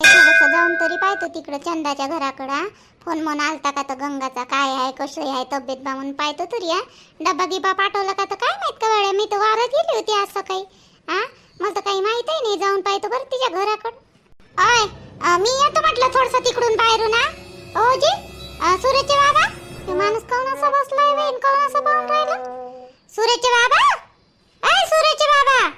थोडंसं जाऊन तरी पाहतो तिकडं चंदाच्या घराकडं फोन म्हणून आलता का तर गंगाचा काय आहे कसं आहे तब्येत बा पाहतो तरी हा. डबा गिबा पाठवला का तर काय माहीत का वेळा मी तर वारत गेली होती असं काही हा. मला तर काही माहितही नाही जाऊन पाहतो बरं तिच्या घराकडं. अय अं, मी येतो म्हटलं थोडस तिकडून बाहेरून हा. हो जी अं, सूर्यचे बाबा? हे माणूस कोण असा बसलाय वेन कोण असा पाहून राहिला. सूर्यचे बाबा? अय सूर्यचे बाबा.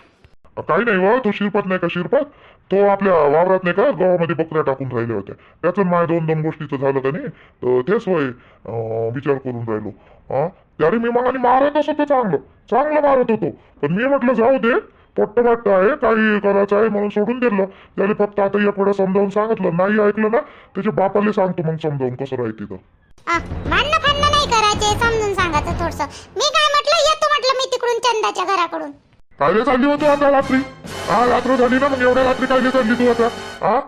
काही नाही हो, वा तो शिरपात नाही का शिरपात? तो आपल्या वावरात नाही का गावामध्ये बकऱ्या टाकून राहिल्या होत्या. त्याचं माझ्या दोन दोन गोष्टीचं झालं का नाही तर तेच अं, विचार करून राहिलो. हा त्याने मी मग मारत असं तर चांगलं चांगलं मारत होतो. पण मी म्हटलं जाऊ दे पोट्ट वाटत आहे काही करायचं आहे म्हणून सोडून दिलं. त्याने फक्त आता एक वेळा समजावून सांगितलं नाही ऐकलं ना त्याच्या बापाला सांगतो मग समजावून कसं राहते तर आ, भांडणं फाडणं नाही करायचे समजून सांगायचं थोडस. मी काय म्हटलं येतो म्हटलं मी तिकडून चंदाच्या घराकडून. कायले चालली होती आता रात्री? हा रात्र झाली ना मग एवढ्या रात्री कायले चालली तू आता? हा?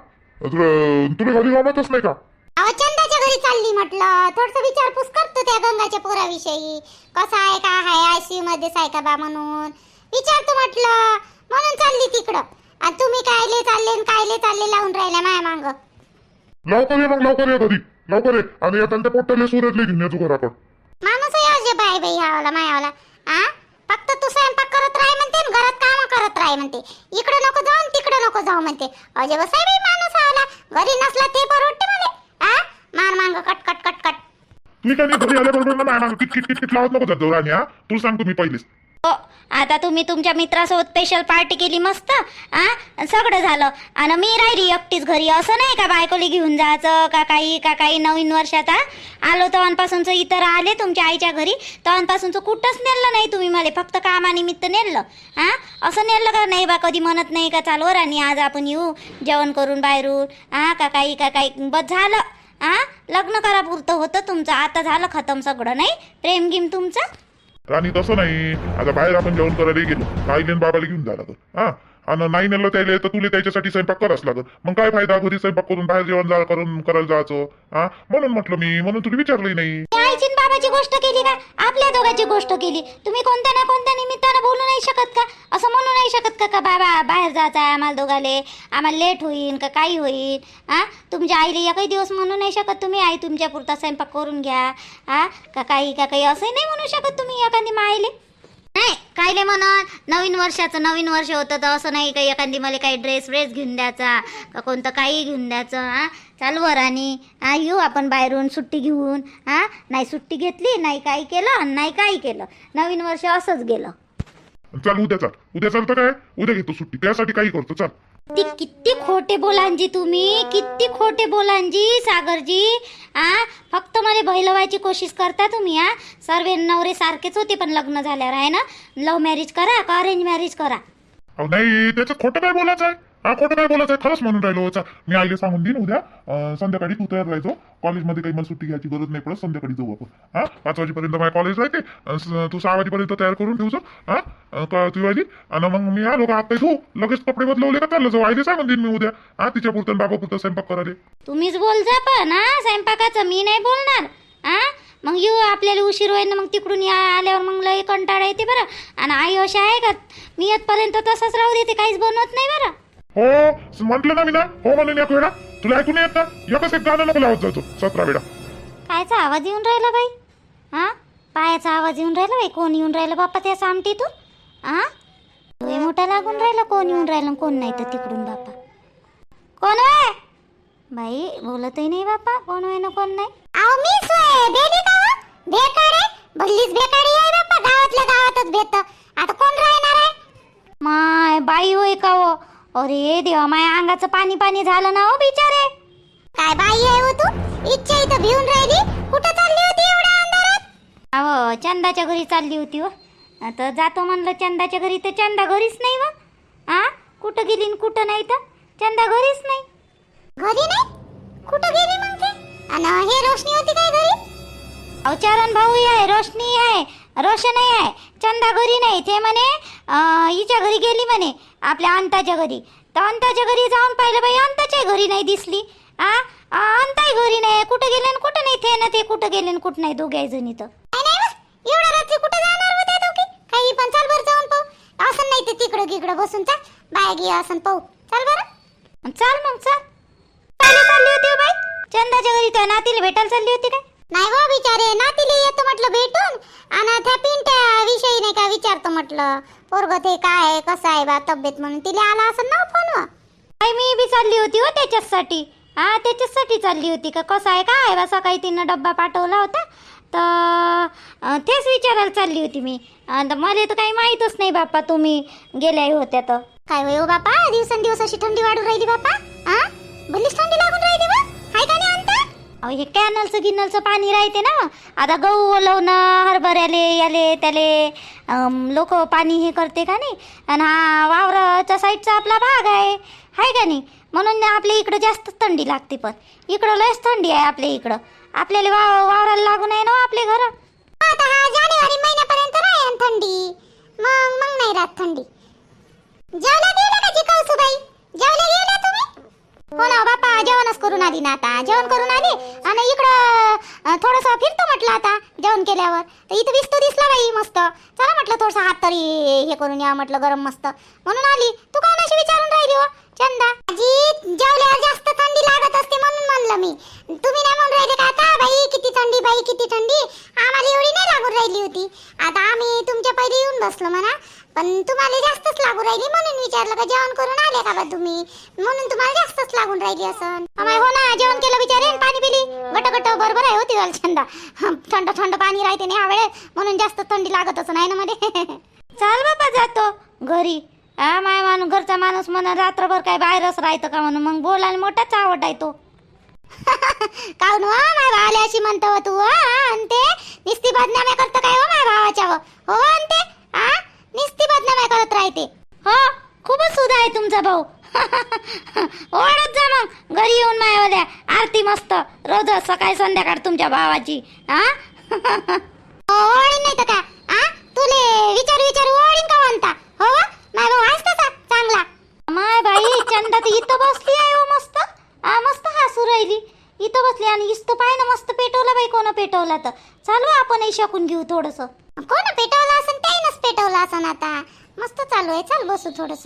तुला घरी गमतच नाही का? अहो चंदाच्या घरी चालली म्हटलं. थोडस विचारपूस करतो त्या गंगाच्या पोराविषयी. कसा आहे का आहे आयसीयू मध्येच आहे का बा म्हणून? विचारतो म्हटलं. म्हणून चालली तिकडं. आणि तुम्ही कायले चालले कायले चालले लावून राहिल्या माया मांग? लवकर ये मग लवकर ये घरी. लवकर ये. आणि येताना त्या पोट्याला सुरतले घेऊन येतो घराकडं माणूस आहे अजय बाय बाई ह्यावाला मायावाला. आ? फक्त तू स्वयंपाक करत राह म्हणते घरात करत राह म्हणते. इकडे नको जाऊ तिकडे नको जाऊ म्हणते. अजय बसाय बाई माणूस आला. घरी नसला ते परवडते मला. आ? मान मांग कट कट कट कट. मी काय नाही घरी आल्याबरोबर मला मांग. किट किट किट किट लावत नको जातो राणी हा. तू सांगतो मी पहिलेच. आता तुम्ही तुमच्या मित्रासोबत स्पेशल पार्टी केली मस्त आ? सगळं झालं. आणि मी राहिली एकटीच घरी. असं नाही का बायकोली घेऊन जायचं का काही का काही नवीन वर्षाचा आलो तवांपासूनचं इतर आले तुमच्या आईच्या घरी. तवांपासूनचं कुठंच नेलं नाही तुम्ही मला. फक्त कामानिमित्त नेलं आ? असं नेलं का नाही बा कधी म्हणत नाही का चालू राणी आज आपण येऊ जेवण करून बाहेरून आ? का काही का काही. बस झालं आ? लग्न करा पुरतं होतं तुमचं. आता झालं खतम सगळं नाही? प्रेम गिम तुमचं? राणी तसं नाही. आता बाहेर आपण जेवण करायला गेलो. आईले बाबाला घेऊन जायला लागत हा? आणि नाही नेलं त्याला तर तुला त्याच्यासाठी स्वयंपाक करावंच लागत मग काय फायदा? घरी स्वयंपाक करून बाहेर जेवण जा करून करायला जायचं. हा म्हणून म्हटलं मी म्हणून तुला विचारलंही नाही. आईची न बाबाची गोष्ट केली का आपल्या दोघांची गोष्ट केली. तुम्ही कोणत्या ना कोणत्या निमित्तानं बोलू नाही शकत का? असं म्हणू नाही शकत का? का बाबा बाहेर जायचं आहे आम्हाला दोघाले? आम्हाला लेट होईल का काही होईल हा तुमच्या आईला एकही दिवस म्हणू नाही शकत तुम्ही? आई तुमच्या पुरता स्वयंपाक करून घ्या. हा का काही का काही असंही नाही म्हणू शकत तुम्ही एखादी माईले नाही कायले म्हणत. नवीन वर्षाचं नवीन वर्ष होतं तर असं नाही काही एखादी मला काही ड्रेस व्रेस घेऊन द्यायचा का कोणतं काही घेऊन द्यायचं हा चालू वर आणि येऊ आपण बाहेरून सुट्टी घेऊन हा नाही सुट्टी घेतली नाही काही केलं आणि नाही काही केलं. नवीन वर्ष असंच गेलं. चल उद्या चाल. उद्या चालतं काय? उद्या घेतो सुट्टी. त्यासाठी काही करतो. चाल. ती किती खोटे बोलांजी तुम्ही. किती खोटे बोलांजी सागरजी. आ फक्त मला बैलवायची कोशिश करता तुम्ही हा सर्वे नवरे सारखेच होते पण लग्न झाल्यावर आहे ना? लव्ह मॅरेज करा का अरेंज मॅरेज करा? अहो नाही त्याचं खोटं काय बोलायचं आहे. हा खोटं काय बोलायचं आहे. खरंच म्हणून राहिलो चाल. मी आईला सांगून देईन उद्या. अं, संध्याकाळी तू तयार राहायचो. कॉलेजमध्ये काही मला सुट्टी घ्यायची गरज नाही पडत. संध्याकाळी जाऊ आपण. हा पाच वाजेपर्यंत माझ्या कॉलेज राहते अं, स- तू सहा वाजेपर्यंत तयार करून ठेवचो हा? का तू आली आणि मग मी आलो का आता तू लगेच कपडे बदलवले का चाललं? जाऊ आईला सांगून देईन मी उद्या. हा तिच्या पुरतं बाबा पुरतं स्वयंपाक करायला. तुम्हीच बोल जा पण हा स्वयंपाकाचं मी नाही बोलणार. हा? मग येऊ आपल्याला उशीर होईल ना मग तिकडून या आल्यावर मग लई कंटाळा येते बरं. आणि आई अशी आहे का मी येतपर्यंत तसंच राहू देते काहीच बनवत नाही बरं. हो म्हटलं ना मी ना? हो म्हणून एक वेळा. तुला ऐकून येत ना? एकच एक गाणं नको लावत जातो सतरा वेळा. कायचा आवाज येऊन राहिला बाई? हा? पायाचा आवाज येऊन राहिला बाई? कोण येऊन राहिलं बाप्पा त्या सामटीतून? आ? लय मोठा लागून राहिला कोण येऊन राहिलं कोण नाही तर तिकडून बाप्पा कोण आहे बाई बोलतही नाही बापा कोण आहे ना कोण नाही. अहो मी सोय बेबी का हो? आहे. भल्लीच बेकाडी आहे बापा. गावातल्या गावातच भेट आता कोण राहणार आहे? माय बाई होय का हो? अरे देवा माया अंगाचं पाणी पाणी झालं ना हो बिचारे. काय बाई आहे हो तू? इच्छा इथं भिवून राहिली. कुठं चालली होती एवढ्या अंधारात? अहो चंदाच्या घरी चालली होती व आता जातो म्हणलं चंदाच्या घरी तर चंदा घरीच नाही व. आ? कुठं गेली न कुठं नाही तर? चंदा घरीच नाही. घरी नाही? कुठं गेली मग ते? आणि हे रोशनी होती काय घरी? अहो चरण भाऊ आहे रोशनी आहे. रोशनही आहे. चंदा घरी नाही. ते म्हणे हिच्या घरी गेली म्हणे आपल्या अंताच्या घरी. तर अंताच्या घरी जाऊन पाहिलं बाई अंताच्या घरी नाही दिसली. आ? अंताही घरी नाही. कुठं गेले न कुठं नाही? ते ना ते कुठं गेले न कुठं नाही? दोघे जणी तर काय नाही बा, एवढ्या रात्री कुठं जाणार होत्या दोघी काही पण चाल बरं जाऊन पाहू तर तिकडं गिकडं बसून चाल. बाय गी असं पाहू. चाल बरं. चाल मग चाल. चंदाच्या घरी त्या नातीला भेटायला चालली होती काय? नाही हो बिचारे नातीला येतो म्हटलं भेटून. आणि त्या पिंट्या विषयी नाही का विचारतो म्हटलं. पोरग ते काय आहे कसं आहे बा तब्येत म्हणून. तिला आला असं ना फोन काय मी बी चालली होती हो त्याच्याचसाठी. हा त्याच्याचसाठी चालली होती का? कसं आहे काय आहे बा? सकाळी तिनं डब्बा पाठवला होता. तर तेच विचारायला चालली होती मी. आणि मला तर काही माहीतच नाही बाप्पा तुम्ही गेल्या होत्या तर. काय होय हो बापा दिवसेंदिवस अशी थंडी वाढून राहिली बापा हा भलीच थंडी लागून राहिली बा हाय का नाही अहो हे कॅनलचं गिनलचं पाणी राहते ना. आता गहू ओलवणं हरभऱ्याले याले त्याले लोक पाणी हे करते का नाही? आणि हा वावराच्या साईडचा आपला भाग आहे. हाय का नाही? म्हणून आपल्या इकडं जास्त थंडी लागते पण. इकडं लयच थंडी आहे आपल्या इकडं. आपल्याला वा वावराला लागून आहे ना हो आपले घर आता हा जानेवारी महिन्यापर्यंत राहील थंडी मग थंडी. जेवला गेला का जी कौसुबाई. जेवला गेला तुम्ही. हो ना हो बापा जेवणच करून आली ना आता. जेवण करून आली आणि इकडं थोडस फिरतो म्हटलं आता जेवण केल्यावर. तर इथं विस्तू दिसला बाई मस्त. चला म्हटलं थोडस हात तरी हे करून या म्हटलं गरम मस्त. म्हणून आली. तू का अशी विचारून राहिली हो? चंदा. आजी जेवल्यावर जास्त थंडी लागत असते म्हणून म्हणलं मी. तुम्ही नाही म्हणून राहिले का आता? बाई किती थंडी बाई किती थंडी. आम्हाला एवढी नाही लागून राहिली होती. आता आम्ही तुमच्या पहिले येऊन बसलो म्हणा. पण तुम्हाला जास्तच लागून राहिली म्हणून विचारलं का? जेवण करून आले का बा तुम्ही? म्हणून तुम्हाला जास्तच लागून राहिली असं. अमाय हो ना जेवण केलं बिचारे पाणी पिली. गट गट बरोबर आहे होती वाल थंड थंड पाणी राहते नाही वेळेस. म्हणून जास्त थंडी लागतच नाही ना मध्ये. चाल बाबा जातो. घरी. हा माय माणूस घरचा माणूस म्हणून रात्रभर काय बाहेरच राहतं का म्हणून? मग बोलायला मोठाच आवड आहे तो. काऊन वा? माय भावाला अशी म्हणतो तू हा आणि ते निस्ती बदनाम्या करतं काय हो माय भावाच्या हो आणि ते हा निस्ती बदनाम्या करत राहते हो खूपच सुधा आहे तुमचा भाऊ. ओढत जा मग. घरी येऊन मायावाल्या आरती मस्त. रोज सकाळी संध्याकाळ तुमच्या भावाची. हा हो, ओळीन नाही तर का आ? तुले विचार विचार ओळीन का म्हणता? हो, हो माय भाऊ आहेस तसा चांगला. माय बाई चंदा तर इथं बसली आहे हो मस्त. हा मस्त हसू राहिली. इथं बसली आणि इथं पाय ना मस्त पेटवलं बाई कोण पेटवला तर. चालू आपणही शकून घेऊ थोडस. कोण पेटवलं असं त्यानंच पेटवलं असं आता. मस्त चालू आहे. चल बसू थोडस.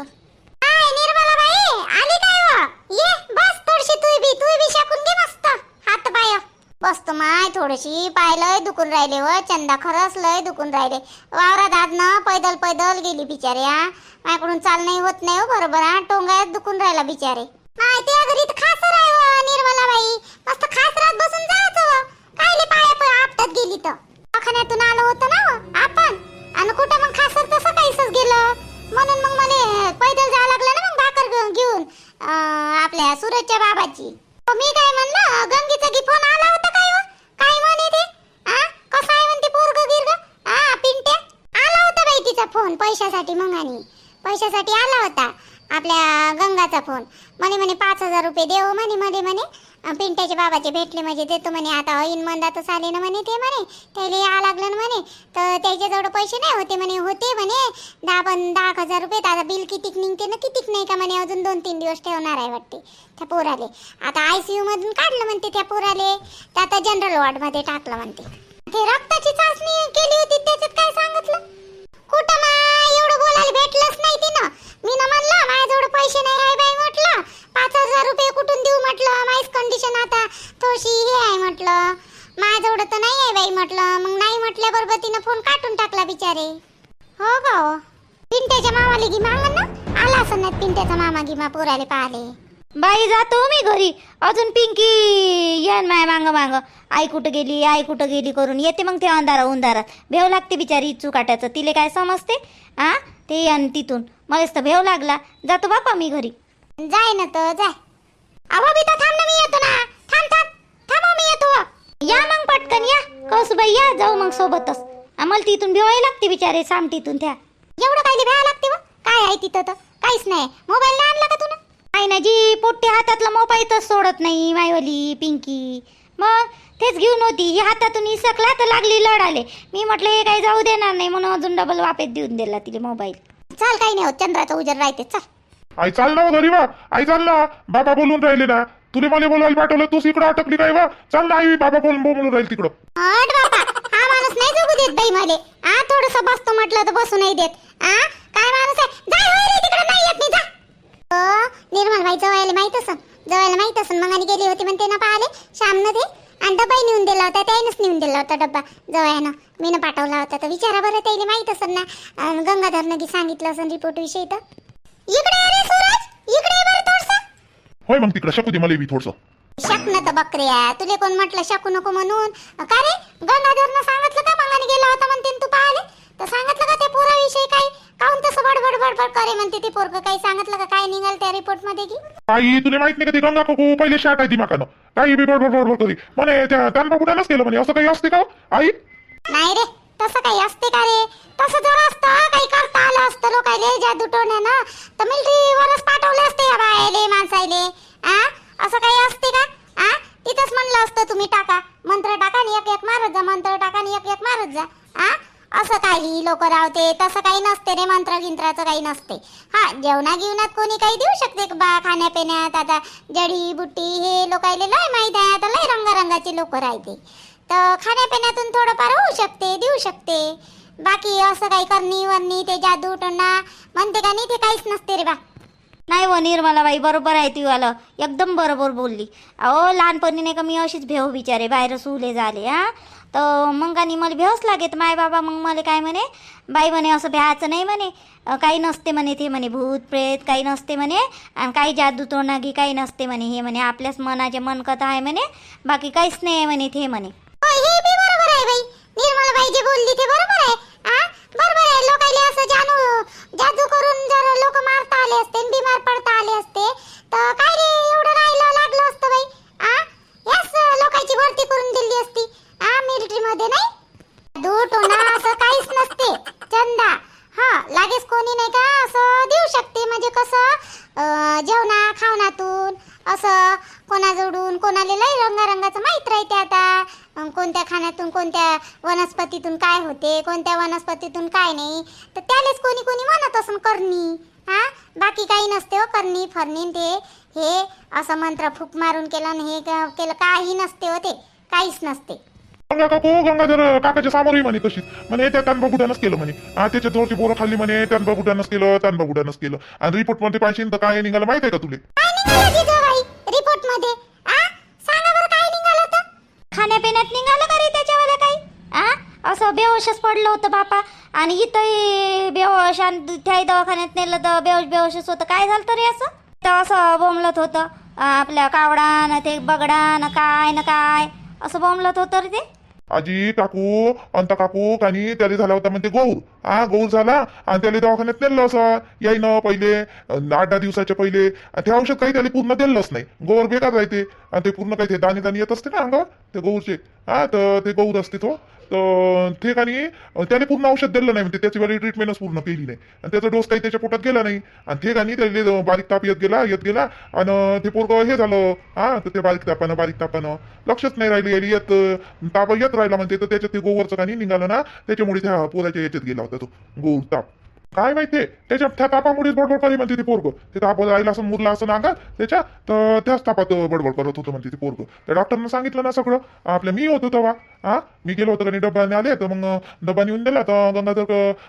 काय निर्मला बाई आली काय हो ये बस थोडीशी तू बी तू बी शकून घे मस्त. हात पाय. बसतो माय थोडीशी पायलय दुखून राहिले व. चंदा खरंच लय दुखून राहिले. वावरा आज ना पैदल पैदल गेली बिचारे हा. माझ्याकडून चाल नाही होत नाही हो बरोबर हा. टोंगात दुखून राहिला बिचारे. माहिती त्या घरी तर खास राह निर्मला बाई पिंट्याचे बाबाचे भेटले म्हणजे देतो म्हणे. आता ऐन मंदातच आले ना म्हणे ते म्हणे. त्याला या लागलं ना म्हणे. तर त्याच्याजवळ पैसे नाही होते म्हणे. होते म्हणे. दहा पण दहा हजार रुपये. तर आता बिल कितीक निघते ना कितीक नाही का म्हणे. अजून दोन तीन दिवस ठेवणार आहे वाटते त्या पोराले. आता आय सी मधून काढलं म्हणते त्या पोराले. तर आता जनरल वॉर्डमध्ये टाकलं म्हणते. ते रक्ताची चाचणी केली होती त्याच्यात काय सांगितलं? कुठं माय एवढं बोलायला भेटलंच नाही तिनं. मी ना म्हणलं माझ्याजवळ पैसे नाही आहे बाई म्हटलं. पाच हजार रुपये कुठून देऊ कंडिशन आता थोडीशी हे आहे म्हटलं. माझ्याजवळ तर नाही आहे बाई म्हटलं. मग नाही म्हटल्याबरोबर तिनं फोन काटून टाकला बिचारे. हो का हो पिंट्याच्या मामाला गी मागन ना? आला असं ना पिंट्याचा मामा गिमा पोराले पाहिले बाई जातो मी घरी. अजून पिंकी येन माय मांग मांग. आई कुठं गेली? आई कुठं गेली करून? येते मग ते अंधारा उंधारा भेव लागते बिचारी इच्छू काट्याचं. तिले काय समजते? हा ते येन तिथून. मलाच तर भेव लागला. जातो बापा मी घरी. जाय ना तर जाय अहो बिता थांब ना मी येतो ना थांब थांब थांब मी येतो या मग पटकन या कौसुबाई या जाऊ मग सोबतच. आम्हाला तिथून भिवाय लागते बिचारे सामटीतून त्या. एवढं काही भ्यावं लागते व काय आहे तिथं तर? काहीच नाही. मोबाईल नाही आणला का तुला? काय ना जी पोट्टी हातातला मोबाईलच सोडत नाही मायवली पिंकी. मग तेच घेऊन होती. ही हातातून इसकला तर लागली लढाले. मी म्हटलं हे काही जाऊ देणार नाही म्हणून अजून डबल वापेत देऊन दिला तिला मोबाईल. चाल काही नाही होत. चंद्राचा उजर राहते. चाल. आई चाल ना हो घरी बा आई चाल ना. बाबा बोलून राहिले ना. तुला मला बोलवायला पाठवलं तूच इकडं अटकली काय वा? चाल आई बाबा बोलून बोलून राहील तिकडं. हट हा माणूस नाही जगू देत बाई मले. आ थोडस बसतो म्हटलं तर बसू नाही देत. आ काय माणूस आहे? होय रे तिकडे नाही येत जा. निर्मल माहीत असन. माहीत असन. मग आणि गेली होती ना पाहिले श्यामनं ते. आणि नेऊन दिला होता त्यानेच नेऊन दिला होता डब्बा. जवयानं मीनं पाठवला होता तर विचारा बरं त्याला माहीत असन ना. अन गंगाधरनं की सांगितलं असन रिपोर्ट विषयी तर. इकडे अरे सुरज इकडे ये बरं थोडसं होय मग तिकडे शकू दे मला बी थोडस. शकणं तर बकऱ्या तुले कोण म्हटलं शकू नको म्हणून? का रे? गंगाधरनं सांगितलं का मंगाने गेला होता म्हणते न तू पाहिले? तर सांगितलं का ते पोराविषयी काही? काहून तसं बडबड बडबड करे म्हणते ते पोरग? काही सांगितलं का? काय निघाल त्या रिपोर्टमध्ये की? आई तुला माहीत नाही का ते गंगा काकू? पहिले शाट आहे दिमाकानं. काही बी बडबड बडबड करी. म्हणे त्या त्यांना कुठे केलं म्हणे? असं काही असते का हो? आई? नाही रे तसं काही असते का रे? तसं जर असतं काही करता आलं असतं लोकायले जादू टोण्यानं तर मिलिटरीवरच पाठवले असते या बायाले माणसायले आ असं काही असते का आ तिथंच म्हणलं असतं तुम्ही टाका मंत्र टाका आणि एक एक मारत जा मंत्र टाका आणि एक एक मारत जा आ काही लोक रावते तसं काही नसते रे मंत्र गिंत्राचं काही नसते. हा जेवणा गिवणात कोणी काही देऊ शकते का बा? खाण्यापिण्यात आता जडी बुट्टी हे लोकायले लय माहीत आहे आता लय रंगारंगाचे लोक राहते. तर खाण्यापिण्यातून थोडंफार होऊ शकते देऊ शकते. बाकी असं काही करणी वरणी ते जादू टोना म्हणते का नाही ते काहीच नसते रे बा. नाही हो निर्मलाबाई बरोबर आहे ती आलं. एकदम बरोबर बोलली. अहो लहानपणी नाही का मी अशीच भेव बिचारे बाहेर सुले झाले हा? तर मग आणि मला भेवच लागेत. माय बाबा मग मला काय म्हणे? बाई म्हणे असं भ्यायचं नाही म्हणे. काही नसते म्हणे ते म्हणे भूत प्रेत काही नसते म्हणे. आणि काही जादू तोंडागी काही नसते म्हणे हे म्हणे. आपल्याच मनाचे मनकथा आहे म्हणे. बाकी काहीच नाही आहे म्हणे ते म्हणे. हो हे बी बरोबर आहे बाई निर्मला बाई जे बोलली ते बरोबर आहे आ बरोबर आहे लोकायले असं जानू जादू करून जर लोक मारता आले असते आणि बिमार पडता आले असते तर काय रे एवढं राहिलं लागलं असतं बाई आ याच लोकांची भरती करून दिली असती आ मिलिटरी मध्ये नाही जादू टोना असं काहीच नसते चंदा हा लागेच कोणी नाही का असं देऊ शकते म्हणजे कसं अं, जेवणा खावणातून असं कोणाजवळून कोणाला लय रंगारंगाचं माहीत राहते आता अं, कोणत्या खाण्यातून कोणत्या वनस्पतीतून काय होते कोणत्या वनस्पतीतून काय नाही तर त्यालेच कोणी कोणी म्हणत असून करणी हा? बाकी काही नसते हो करणी फरणी ते. हे असं मंत्र फूक मारून केलं हे केलं. काही नसते हो ते. काहीच नसते. गंगा काकू गंगाधर काकाच्या समोरही म्हणे म्हणे त्या केलं म्हणे. त्याच्या जोरची बोरं खाल्ली म्हणे केलं केलं. आणि रिपोर्टमध्ये पाहिजे तर काय निघालं माहीत आहे का तुले? काय मध्ये आ सांगा बरं काय निघालं तर खाण्यापिण्यात निघालं का रे त्याच्यावाला काही आ असं बेहोशच पडलं होतं बापा. आणि इथंही बेहोश आणि त्याही दवाखान्यात नेलं तर बेहोश बेहोशच होतं. काय झालं तरी असं? तर असं बोंबलत होतं. आपल्या कावडा न ते बगडा न काय न काय असं बोंबलत होतं रे ते. आजी काकू अंता काकू कानी त्याला झाला होता म्हणते गौर हा गौर झाला आणि त्याला दवाखान्यात नेलं असं. यायनं पहिले आठ दहा दिवसाच्या पहिले. ते औषध काही त्याला पूर्ण दिलंच नाही. गौर बेकार राहते. आणि ते पूर्ण काही ते दाणे दाणे येत असते ना अंगावर ते गौरचे हा तर ते गौर असते तो. तर ते का नाही त्याने पूर्ण औषध दिलं नाही म्हणजे त्याची वेळी ट्रीटमेंटच पूर्ण केली नाही. आणि त्याचा डोस काही त्याच्या पोटात गेला नाही. आणि ते कानी त्याला बारीक ताप येत गेला येत गेला आणि ते पोरग हे झालं हा तर ते बारीक तापानं बारीक तापानं. लक्षच नाही राहिलं यायला येत ताप येत राहिला म्हणते तर त्याच्यात ते गोवरचं गाणी निघालं ना त्याच्यामुळे त्या पोराच्या याच्यात गेला होता तो गोर ताप. काय माहितीये त्याच्या त्या तापामुळेच बडबड करी म्हणते ते पोरग. ते ताप राहिला असं मुरला असं नांगा त्याच्या तर त्याच तापात बडबड करत होतं म्हणते ते पोरग. त्या डॉक्टरनं सांगितलं ना सगळं. आपलं मी होतो तेव्हा. हा? मी गेलो होतो आणि डब्बाने आले तर मग डबा नेऊन दिला. तर गंगाधर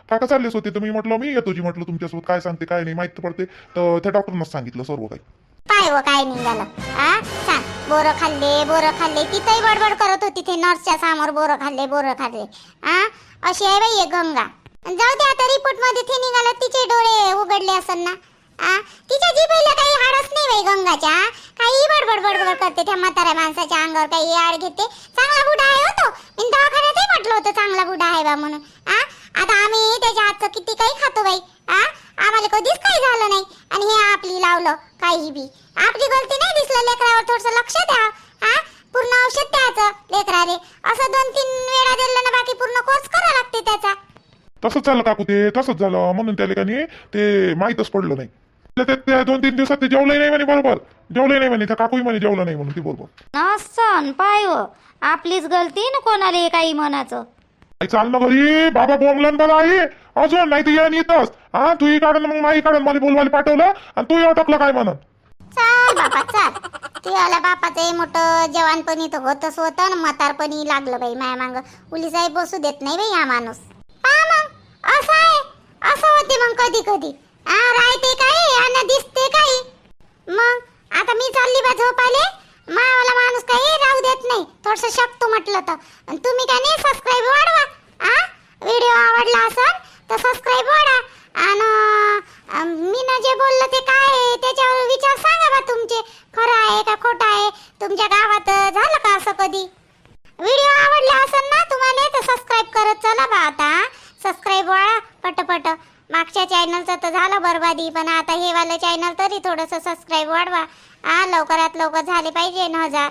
काका चाललेच होते. तर मी म्हटलं मी येतो जी म्हटलं तुमच्यासोबत. काय सांगते काय नाही माहिती पडते. तर त्या डॉक्टरनंच सांगितलं सर्व काही. काय व काय निघालं आ? सांग बोरं खाल्ले बोरं खाल्ले. तिथंही बडबड करत होती ते नर्सच्या समोर. बोरं खाल्ले बोरं खाल्ले. आ? अशी आहे बाई गंगा. जाऊ दे आता रिपोर्टमध्ये ते निघालं तिचे डोळे उघडले असन ना आ तिच्या जिभेला काही हाडच नाही बाई गंगाच्या काही बडबड बडबड करते त्या म्हाताऱ्या माणसाच्या अंगावर काही आड घेते. चांगला बुडा आहे होतो मी दवाखान्यातही म्हटलं होतं चांगला बुडा आहे बा म्हणून. आ आता आम्ही त्याच्या हातचं किती काही खातो बाई. आ आम्हाला कधीच काही झालं नाही. आणि हे आपली लावलं काही बी. आपली गलती नाही दिसलं लेकरावर थोडस लक्ष द्या. हा पूर्ण औषध द्यायचं लेकराले. असं दोन तीन वेळा दिलं ना बाकी पूर्ण कोर्स करा लागते त्याचा. तसंच झालं काकू ते तसंच झालं. म्हणून त्याला कानी ते माहीतच पडलं नाही. त्या- त्या- त्या दोन तीन दिवसात ते जेवलंही नाही म्हणे बरोबर. जेवलंही नाही म्हणे. त्या काकूही म्हणे जेवलं नाही म्हणून ती बरोबर. असं पाय हो. आपलीच गलती ना कोणाला हे काही म्हणाचं आई चाल ना घरी. बाबा बोंबलन बरं आहे अजून नाही तर येतच हा तूही काढून मग माई काढून मला बोलवायला पाठवलं आणि तू अटकलं काय म्हणत चाल बापा चाल. तुझ्या बापाचं हे मोठं जवानपणी तर होतच होतं ना म्हातारपणी लागलं बाई माया मांग उली साहेब बसू देत नाही बाई हा माणूस. मग असं आहे असं होते मग कधी कधी. आ राहते काही आणि दिसते काही. मग आता मी चालली बा झोपाले मावाला माणूस काही राहू देत नाही. थोडस शकतो म्हटलं तर. आणि तुम्ही काय नाही सबस्क्राईब वाढवा? आ? व्हिडिओ आवडला असेल तर सबस्क्राईब वाढा. आणि मी ना जे बोललं ते काय आहे त्याच्यावर विचार सांगा बा तुमचे. खरं आहे का खोटं आहे? तुमच्या गावात झालं का असं कधी? व्हिडिओ आवडला असेल ना तुम्हाला तर सबस्क्राईब करत चला बा आता. सबस्क्राईब वाळा पटपट. मागच्या चॅनलचं तर झालं बरबादी पण आता हे वालं चॅनल तरी थोडंसं सबस्क्राईब वाढवा. हा लवकरात लवकर झाले पाहिजे न हजार.